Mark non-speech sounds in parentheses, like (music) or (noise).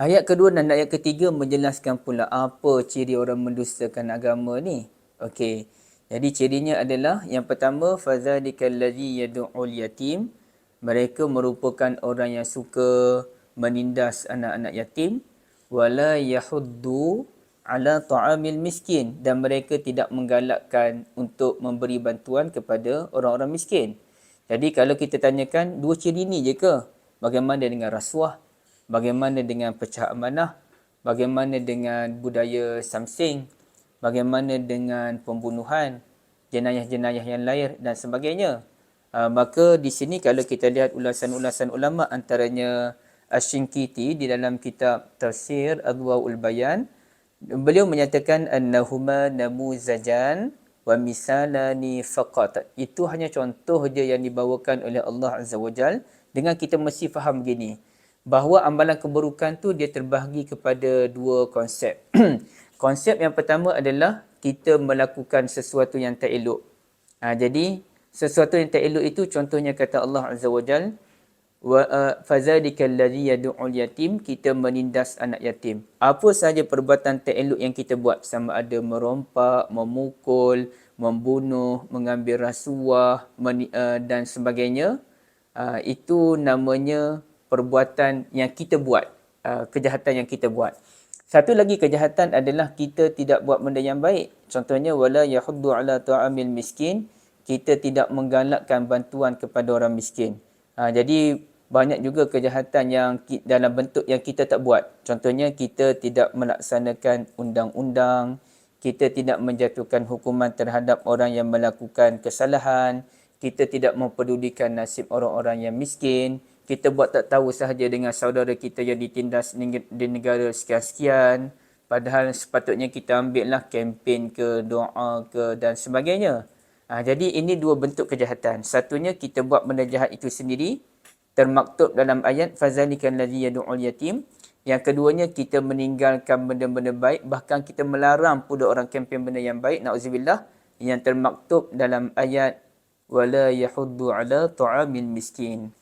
Ayat kedua dan ayat ketiga menjelaskan pula apa ciri orang mendustakan agama ni. Okey. Jadi cirinya adalah yang pertama fadzalika allazi yad'ul yatim. Mereka merupakan orang yang suka menindas anak-anak yatim wala yahuddu ala ta'amil miskin dan mereka tidak menggalakkan untuk memberi bantuan kepada orang-orang miskin. Jadi kalau kita tanyakan dua ciri ni je ke? Bagaimana dengan rasuah? Bagaimana dengan pecah amanah, bagaimana dengan budaya samsing, bagaimana dengan pembunuhan, jenayah-jenayah yang lain dan sebagainya. Uh, maka di sini kalau kita lihat ulasan-ulasan ulama antaranya Asy-Syinkiti di dalam kitab Tafsir Adwaul Bayan beliau menyatakan annahuma namuzajan wa misalani faqat. Itu hanya contoh je yang dibawakan oleh Allah Azza wa Jal. Dengan kita mesti faham begini bahawa amalan keburukan tu dia terbahagi kepada dua konsep. (clears throat) konsep yang pertama adalah kita melakukan sesuatu yang tak elok. Ha, jadi sesuatu yang tak elok itu contohnya kata Allah Azza wa Jal wa uh, fazalika allazi yad'ul yatim kita menindas anak yatim. Apa sahaja perbuatan tak elok yang kita buat sama ada merompak, memukul, membunuh, mengambil rasuah uh, dan sebagainya uh, itu namanya perbuatan yang kita buat, uh, kejahatan yang kita buat. Satu lagi kejahatan adalah kita tidak buat benda yang baik. Contohnya wala yahuddu ala ta'amil miskin, kita tidak menggalakkan bantuan kepada orang miskin. Ha, jadi banyak juga kejahatan yang dalam bentuk yang kita tak buat. Contohnya kita tidak melaksanakan undang-undang, kita tidak menjatuhkan hukuman terhadap orang yang melakukan kesalahan, kita tidak mempedulikan nasib orang-orang yang miskin, kita buat tak tahu sahaja dengan saudara kita yang ditindas di negara sekian-sekian. Padahal sepatutnya kita ambil lah kempen ke doa ke dan sebagainya. Ha, jadi ini dua bentuk kejahatan. Satunya kita buat benda jahat itu sendiri termaktub dalam ayat fazalikan ladzi yad'ul yatim. Yang keduanya kita meninggalkan benda-benda baik bahkan kita melarang pula orang kempen benda yang baik nauzubillah yang termaktub dalam ayat wala yahuddu ala ta'amil miskin